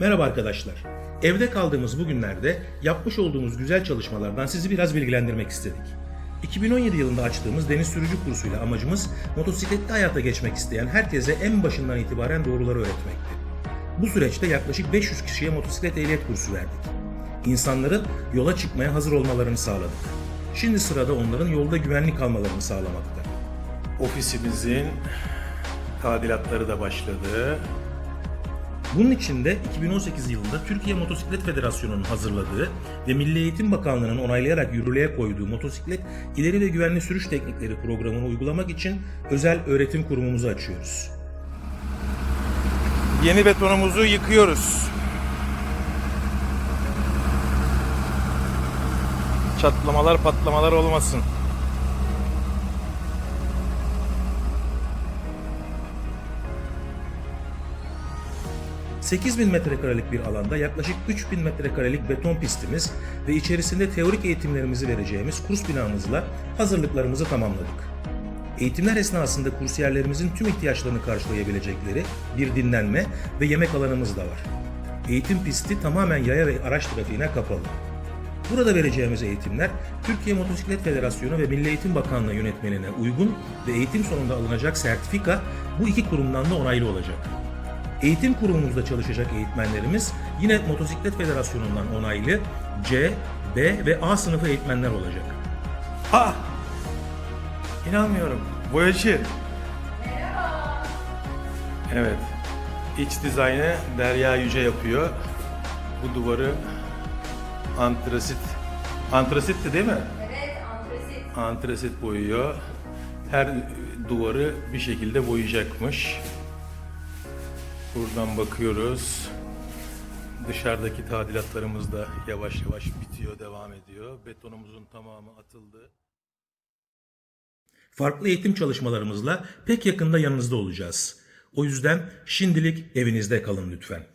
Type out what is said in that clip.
Merhaba arkadaşlar. Evde kaldığımız bu günlerde yapmış olduğumuz güzel çalışmalardan sizi biraz bilgilendirmek istedik. 2017 yılında açtığımız deniz sürücü kursuyla amacımız motosikletli hayata geçmek isteyen herkese en başından itibaren doğruları öğretmekti. Bu süreçte yaklaşık 500 kişiye motosiklet ehliyet kursu verdik. İnsanların yola çıkmaya hazır olmalarını sağladık. Şimdi sırada onların yolda güvenli kalmalarını sağlamakta. Ofisimizin tadilatları da başladı. Bunun için de 2018 yılında Türkiye Motosiklet Federasyonu'nun hazırladığı ve Milli Eğitim Bakanlığı'nın onaylayarak yürürlüğe koyduğu motosiklet ileri ve güvenli sürüş teknikleri programını uygulamak için özel öğretim kurumumuzu açıyoruz. Yeni betonumuzu yıkıyoruz. Çatlamalar patlamalar olmasın. — 8000 metrekarelik bir alanda yaklaşık 3000 metrekarelik beton pistimiz ve içerisinde teorik eğitimlerimizi vereceğimiz kurs binamızla hazırlıklarımızı tamamladık. Eğitimler esnasında kursiyerlerimizin tüm ihtiyaçlarını karşılayabilecekleri bir dinlenme ve yemek alanımız da var. Eğitim pisti tamamen yaya ve araç trafiğine kapalı. Burada vereceğimiz eğitimler Türkiye Motosiklet Federasyonu ve Milli Eğitim Bakanlığı yönetmeliğine uygun ve eğitim sonunda alınacak sertifika bu iki kurumdan da onaylı olacak. Eğitim kurumumuzda çalışacak eğitmenlerimiz yine Motosiklet Federasyonu'ndan onaylı C, B ve A sınıfı eğitmenler olacak. Ha! İnanmıyorum. Boyacı. Evet. İç dizaynı Derya Yüce yapıyor. Bu duvarı antrasit antrasitti değil mi? Evet, antresit. Antrasit boyuyor. Her duvarı bir şekilde boyayacakmış. Buradan bakıyoruz. Dışarıdaki tadilatlarımız da yavaş yavaş bitiyor, devam ediyor. Betonumuzun tamamı atıldı. Farklı eğitim çalışmalarımızla pek yakında yanınızda olacağız. O yüzden şimdilik evinizde kalın lütfen.